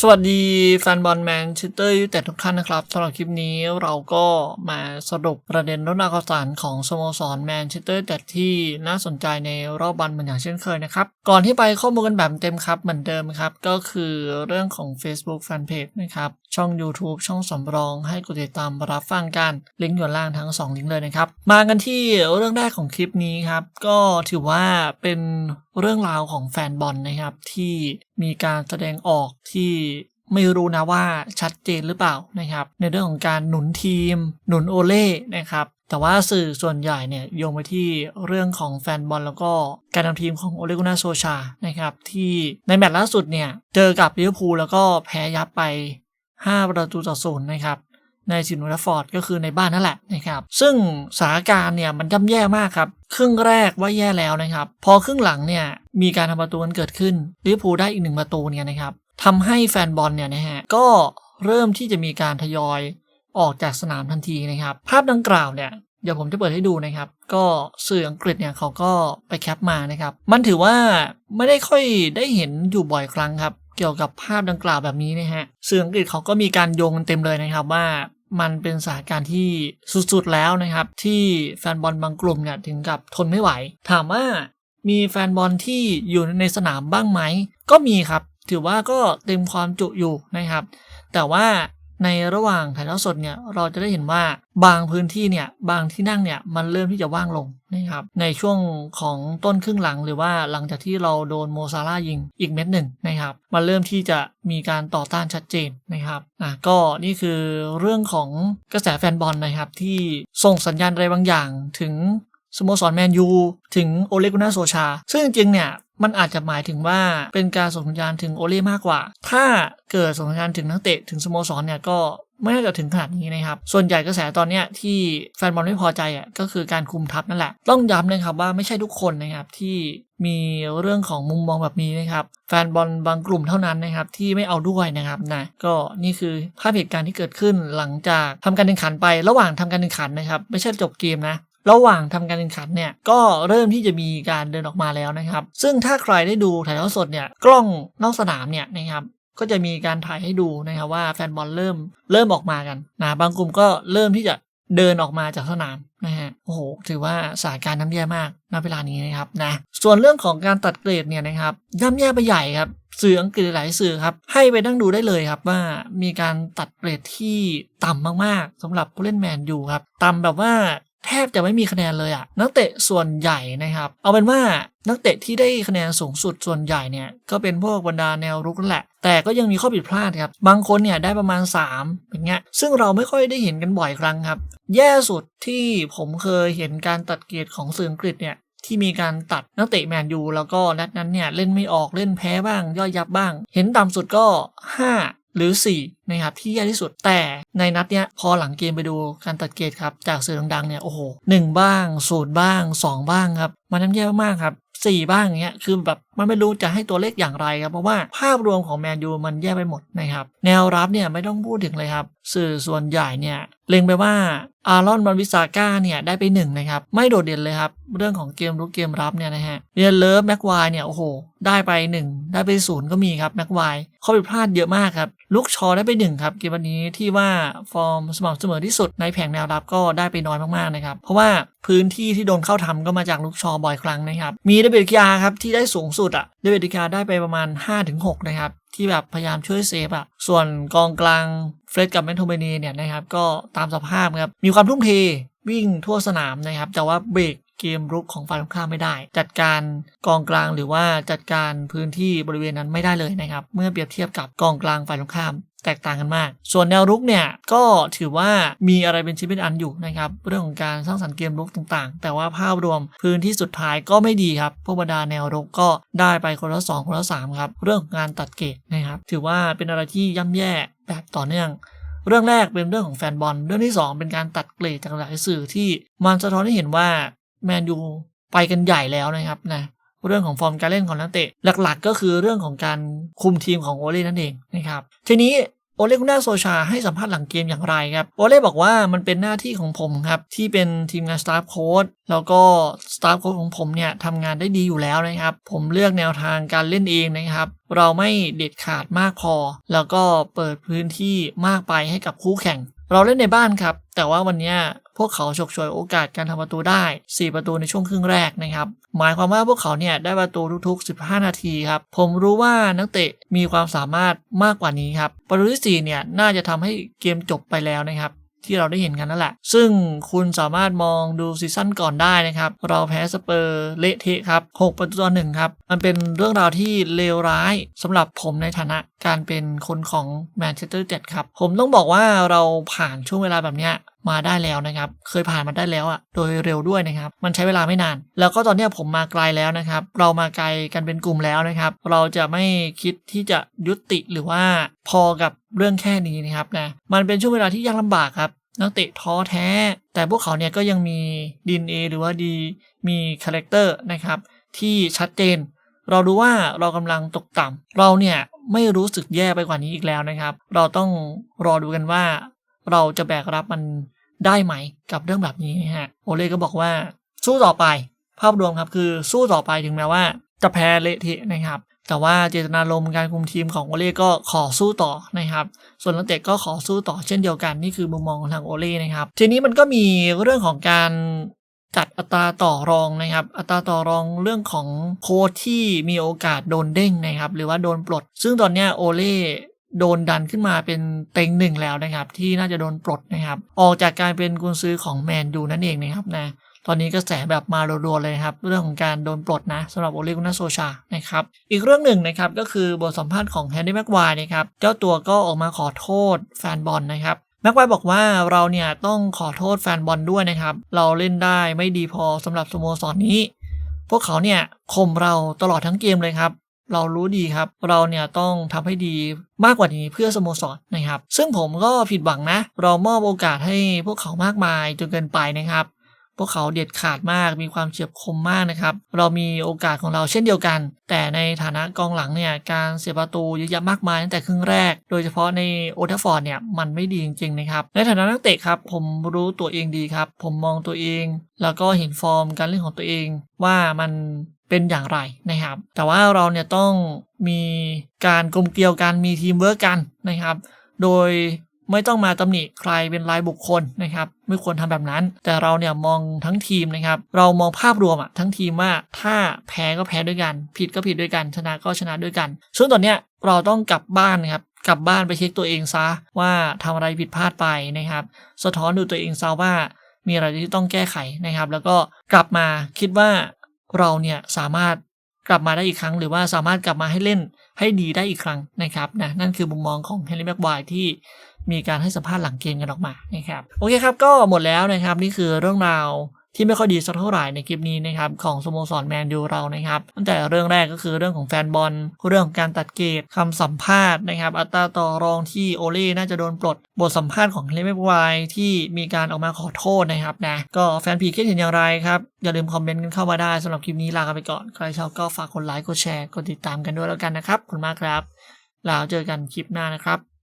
สวัสดีแฟนบอลแมนเชสเตอร์ยูไนเต็ดทุกท่านนะครับสำหรับคลิปนี้เราก็มาสรุปประเด็นรถนาข่าวสารของสโมสรแมนเชสเตอร์ยูไนเต็ดที่น่าสนใจในรอบบันเหมือนอย่างเช่นเคยนะครับ ก่อนที่ไปข้อมูลกันแบบเต็มครับเหมือนเดิมครับ ก็คือเรื่องของ Facebook Fanpage นะครับ ช่อง YouTube ช่องสำรองให้กดติดตามรับฟังกันลิงก์อยู่ล่างทั้ง 2 ลิงก์เลยนะครับ มากันที่เรื่องแรกของคลิปนี้ครับก็ถือว่าเป็นเรื่องราวของแฟนบอลนะครับที่มีการแสดงออกที่ ไม่รู้นะว่าชัดเจนหรือเปล่านะครับ ในเรื่องของการหนุนทีม หนุนโอเล่นะครับแต่ว่าสื่อส่วนใหญ่เนี่ยโยงไปที่เรื่องของแฟนบอลแล้วก็การทำทีมของโอเลกุนาโซชานะครับที่ในแมตช์ล่าสุดเนี่ยเจอกับลิเวอร์พูลแล้วก็แพ้ยับไป 5 ประตูต่อศูนย์นะครับในสินวัตฟอร์ดก็คือในบ้านนั่นแหละนะครับ ซึ่งสถานการณ์เนี่ยมันย่ำแย่มากครับ ครึ่งแรกว่าแย่แล้วนะครับ พอครึ่งหลังเนี่ยมีการทำประตูกันเกิดขึ้นลิเวอร์พูลได้อีกหนึ่งประตูเนี่ยนะครับ ทำให้แฟนบอลเนี่ยนะฮะก็เริ่มที่จะมีการทยอยออกจากสนามทันทีนะครับ ภาพดังกล่าวเนี่ยเดี๋ยวผมจะเปิดให้ดูนะครับ ก็สื่ออังกฤษเนี่ยเขาก็ไปแคปมานะครับ มันถือว่าไม่ได้ค่อยได้เห็นอยู่บ่อยครั้งครับ เกี่ยวกับภาพดังกล่าวแบบนี้นะฮะสื่ออังกฤษเขาก็มีการโยงเต็มเลยนะครับว่ามันเป็นสถานการณ์ที่สุดๆแล้วนะครับ ที่แฟนบอลบางกลุ่มเนี่ยถึงกับทนไม่ไหว ถามว่ามีแฟนบอลที่อยู่ในสนามบ้างไหม ก็มีครับ ถือว่าก็เต็มความจุอยู่นะครับ แต่ว่าในระหว่างถ่ายทอดสดเนี่ยเราจะได้เห็นว่าบางพื้นที่เนี่ยบางที่นั่งเนี่ยมันเริ่มที่จะว่างลงนะครับในช่วงของต้นครึ่งหลังหรือว่าหลังจากที่เราโดนโมซาร่ายิงอีกเม็ดหนึ่งนะครับมันเริ่มที่จะมีการต่อต้านชัดเจนนะครับอะก็นี่คือเรื่องของกระแสแฟนบอลนะครับที่ส่งสัญญาณอะไรบางอย่างถึงสโมสรแมนยูถึงโอเลกุนาโซชา ซึ่งจริงเนี่ย มันอาจจะหมายถึงว่าเป็นการส่งสัญญาณถึงโอเล่มากกว่า ถ้าเกิดส่งสัญญาณถึงนักเตะถึงสโมสรเนี่ยก็ไม่น่าจะถึงขนาดนี้นะครับ ส่วนใหญ่กระแสตอนนี้ที่แฟนบอลไม่พอใจอะก็คือการคุมทัพนั่นแหละ ต้องย้ำนะครับว่าไม่ใช่ทุกคนนะครับที่มีเรื่องของมุมมองแบบนี้นะครับ แฟนบอลบางกลุ่มเท่านั้นนะครับที่ไม่เอาด้วยนะครับนะก็นี่คือภาพเหตุการณ์ที่เกิดขึ้นหลังจากทำการแข่งขันไประหว่างทำการแข่งขันนะครับ ไม่ใช่จบเกมนะ ระหว่างทำการแข่งขันเนี่ยก็เริ่มที่จะมีการเดินออกมาแล้วนะครับ ซึ่งถ้าใครได้ดูถ่ายทอดสดเนี่ยกล้องนอกสนามเนี่ยนะครับก็จะมีการถ่ายให้ดูนะครับว่าแฟนบอลเริ่มเริ่มออกมากันนะบางกลุ่มก็เริ่มที่จะเดินออกมาจากสนามนะฮะโอ้โหถือว่าสถานการณ์น้ำแย่มากณเวลานี้นะครับนะส่วนเรื่องของการตัดเกรดเนี่ยนะครับย่ำแย่ไปใหญ่ครับสื่ออังกฤษหลายสื่อครับ ให้ไปนั่งดูได้เลยครับว่ามีการตัดเกรดที่ต่ำมากๆสำหรับผู้เล่นแมนยูครับ ต่ำแบบว่า แทบจะไม่มีคะแนนเลยอะนักเตะส่วนใหญ่นะครับ เอาเป็นว่านักเตะที่ได้คะแนนสูงสุดส่วนใหญ่เนี่ยก็เป็นพวกบรรดาแนวรุกนั่นแหละ แต่ก็ยังมีข้อผิดพลาดครับ บางคนเนี่ยได้ประมาณ 3 อย่างเงี้ย ซึ่งเราไม่ค่อยได้เห็นกันบ่อยครั้งครับ แย่สุดที่ผมเคยเห็นการตัดเกรดของสื่ออังกฤษเนี่ยที่มีการตัดนักเตะแมนยูแล้วก็นัดนั้นเนี่ยเล่นไม่ออกเล่นแพ้บ้างย่อยยับบ้าง เห็นต่ำสุดก็ 5 หรือ 4 นะครับ ที่แย่ที่สุดแต่ในนัดเนี้ยพอหลังเกมไปดูการตัดเกรดครับ จากสื่อดังๆเนี่ยโอ้โหหนึ่งบ้างศูนย์บ้าง 2 บ้างครับ มันน้ำแย่มากครับสี่บ้างเงี้ยคือแบบมันไม่รู้จะให้ตัวเลขอย่างไรครับ เพราะว่าภาพรวมของแมนยูมันแย่ไปหมดนะครับ แนวรับเนี่ยไม่ต้องพูดถึงเลยครับ สื่อส่วนใหญ่เนี่ย เล็งไปว่าอารอนบอลวิสาก้าเนี่ยได้ไปหนึ่งนะครับ ไม่โดดเด่นเลยครับ เรื่องของเกมรุกเกมรับเนี่ยนะฮะเรียนเลิฟแม็กควายเนี่ยโอ้โห ได้ไป 1 ได้ไปศูนย์ก็มีครับแม็กควายข้อผิดพลาดเยอะมากครับลูกชอได้ไป1ครับเกมวันนี้ที่ว่าฟอร์มสม่ำเสมอที่สุดในแผงแนวรับก็ได้ไปน้อยมากๆนะครับเพราะว่าพื้นที่ที่โดนเข้าทำก็มาจากลูกชอบ่อยครั้งนะครับมีเดเบตกาครับที่ได้สูงสุดอะเดเบตกาได้ไปประมาณ 5-6นะครับ ที่แบบพยายามช่วยเซฟอะส่วนกองกลางเฟรดกับแมนโทเบเนีเนี่ยนะครับก็ตามสภาพครับมีความทุ่มเทวิ่งทั่วสนามนะครับ แต่ว่าเบรก เกมรุกของฝ่ายตรงข้ามไม่ได้ จัดการกองกลางหรือว่าจัดการพื้นที่บริเวณนั้นไม่ได้เลยนะครับ เมื่อเปรียบเทียบกับกองกลางฝ่ายตรงข้ามแตกต่างกันมาก ส่วนแนวรุกเนี่ยก็ถือว่ามีอะไรเป็นชิ้นเป็นอันอยู่นะครับ เรื่องของการสร้างสรรค์เกมรุกต่างๆ แต่ว่าภาพรวมพื้นที่สุดท้ายก็ไม่ดีครับพวกบรรดาแนวรุกก็ได้ไปคนละ 2 คนละ 3 ครับ เรื่องงารตัดเกรดนะครับ ถือว่าเป็นอะไรที่ย่ำแย่แบบต่อเนื่อง เรื่องแรกเป็นเรื่องของแฟนบอล เรื่องที่ 2 เป็นการตัดเกรดจากหลายสื่อที่มันสะท้อนให้เห็นว่า แมนยูไปกันใหญ่แล้วนะครับนะเรื่องของฟอร์มการเล่นของนักเตะหลักๆ ก็คือเรื่องของการคุมทีมของโอเล่นั่นเองนะครับทีนี้โอเล่กุน่าโซชาให้สัมภาษณ์หลังเกมอย่างไรครับโอเล่บอกว่ามันเป็นหน้าที่ของผมครับ ที่เป็นทีมงานสตาฟโค้ดแล้วก็สตาฟโค้ดของผมเนี่ยทำงานได้ดีอยู่แล้วนะครับ ผมเลือกแนวทางการเล่นเองนะครับ เราไม่เด็ดขาดมากพอ แล้วก็เปิดพื้นที่มากไปให้กับคู่แข่ง เราเล่นในบ้านครับ แต่ว่าวันนี้ พวกเขาฉกฉวยโอกาสการทำประตูได้ 4 ประตูในช่วงครึ่งแรกนะครับ หมายความว่าพวกเขาเนี่ยได้ประตูทุกๆ 15 นาทีครับ ผมรู้ว่านักเตะมีความสามารถมากกว่านี้ครับ ประตูที่ 4 เนี่ยน่าจะทำให้เกมจบไปแล้วนะครับที่เราได้เห็นกันนั่นแหละ ซึ่งคุณสามารถมองดูซีซั่นก่อนได้นะครับ เราแพ้สเปอร์เละเทะครับ 6 ประตูต่อหนึ่งครับ มันเป็นเรื่องราวที่เลวร้ายสำหรับผมในฐานะการเป็นคนของแมนเชสเตอร์เจ็ดครับ ผมต้องบอกว่าเราผ่านช่วงเวลาแบบเนี้ย มาได้แล้วนะครับ เคยผ่านมาได้แล้วอะโดยเร็วด้วยนะครับ มันใช้เวลาไม่นาน แล้วก็ตอนนี้ผมมาไกลแล้วนะครับ เรามาไกลกันเป็นกลุ่มแล้วนะครับ เราจะไม่คิดที่จะยุติหรือว่าพอกับเรื่องแค่นี้นะครับนะมันเป็นช่วงเวลาที่ยากลำบากครับนักเตะท้อแท้ แต่พวกเขาเนี่ยก็ยังมีดีเอหรือว่าดีมีคาแรคเตอร์นะครับที่ชัดเจน เรารู้ว่าเรากำลังตกต่ำเราเนี่ยไม่รู้สึกแย่ไปกว่านี้อีกแล้วนะครับ เราต้องรอดูกันว่า เราจะแบกรับมัน ได้ไหมกับเรื่องแบบนี้ฮะโอเล่ก็บอกว่าสู้ต่อไป ภาพรวมครับคือสู้ต่อไปถึงแม้ว่า จะแพ้เละเทะนะครับ แต่ว่าเจตนารมณ์การคุมทีมของโอเล่ก็ขอสู้ต่อนะครับ ส่วนนักเตะก็ขอสู้ต่อเช่นเดียวกันนี่คือมุมมองของทางโอเล่นะครับ ทีนี้มันก็มีเรื่องของการจัดอัตราต่อรองนะครับ อัตราต่อรองเรื่องของโค้ชที่มีโอกาสโดนเด้งนะครับ หรือว่าโดนปลด ซึ่งตอนเนี้ยโอเล่ โดนดันขึ้นมาเป็นเต็งหนึ่งแล้วนะครับ ที่น่าจะโดนปลดนะครับ ออกจากการเป็นกุนซื้อของแมนยูนั่นเองนะครับนะตอนนี้ก็แสแบบมารัวๆเลยครับเรื่องของการโดนปลดนะสำหรับโอเลกุนาโซชานะครับอีกเรื่องหนึ่งนะครับก็คือบทสัมภาษณ์ของแฮนดี้แม็กควายนะครับเจ้าตัวก็ออกมาขอโทษแฟนบอลนะครับแม็กควายบอกว่าเราเนี่ยต้องขอโทษแฟนบอลด้วยนะครับ เราเล่นได้ไม่ดีพอสำหรับสโมสรนนี้ พวกเขาเนี่ยข่มเราตลอดทั้งเกมเลยครับ เรารู้ดีครับ เราเนี่ยต้องทำให้ดีมากกว่านี้เพื่อสโมสรนะครับ ซึ่งผมก็ผิดหวังนะ เรามอบโอกาสให้พวกเขามากมายจนเกินไปนะครับ พวกเขาเด็ดขาดมากมีความเฉียบคมมากนะครับ เรามีโอกาสของเราเช่นเดียวกัน แต่ในฐานะกองหลังเนี่ยการเสียประตูเยอะแยะมากมายตั้งแต่ครึ่งแรก โดยเฉพาะในโอทัฟฟอร์ดเนี่ยมันไม่ดีจริงๆนะครับในฐานะนักเตะครับผมรู้ตัวเองดีครับ ผมมองตัวเอง แล้วก็เห็นฟอร์มการเล่นของตัวเอง ว่ามัน เป็นอย่างไรนะครับ แต่ว่าเราเนี่ยต้องมีการกลมเกลียวกันมีทีมเวิร์กกันนะครับ โดยไม่ต้องมาตำหนิใครเป็นรายบุคคลนะครับ ไม่ควรทำแบบนั้น แต่เราเนี่ยมองทั้งทีมนะครับ เรามองภาพรวมอะทั้งทีมว่าถ้าแพ้ก็แพ้ด้วยกัน ผิดก็ผิดด้วยกัน ชนะก็ชนะด้วยกัน ซึ่งตอนเนี้ยเราต้องกลับบ้านนะครับกลับบ้านไปเช็คตัวเองซะว่าทำอะไรผิดพลาดไปนะครับ สะท้อนดูตัวเองซะว่ามีอะไรที่ต้องแก้ไขนะครับ แล้วก็กลับมาคิดว่า เราเนี่ยสามารถกลับมาได้อีกครั้ง หรือว่าสามารถกลับมาให้เล่นให้ดีได้อีกครั้งนะครับนะนั่นคือมุมมองของเฮนรี่แม็กไวที่มีการให้สัมภาษณ์หลังเกมกันออกมานะครับโอเคครับก็หมดแล้วนะครับนี่คือเรื่องราว ที่ไม่ค่อยดีสักเท่าไหร่ในคลิปนี้นะครับของสโมสรแมนยูเรานะครับตั้งแต่เรื่องแรกก็คือเรื่องของแฟนบอลเรื่องของการตัดเกตคำสัมภาษณ์นะครับ อัตราต่อรองที่โอเล่น่าจะโดนปลดบทสัมภาษณ์ของเลเมกไวที่มีการออกมาขอโทษนะครับนะก็แฟนพีคิดเห็นอย่างไรครับ อย่าลืมคอมเมนต์กันเข้ามาได้สำหรับคลิปนี้ลากันไปก่อน ใครชอบก็ฝากกดไลค์กดแชร์กดติดตามกันด้วยแล้วกันนะครับขอบคุณมากครับแล้วเจอกันคลิปหน้านะครับ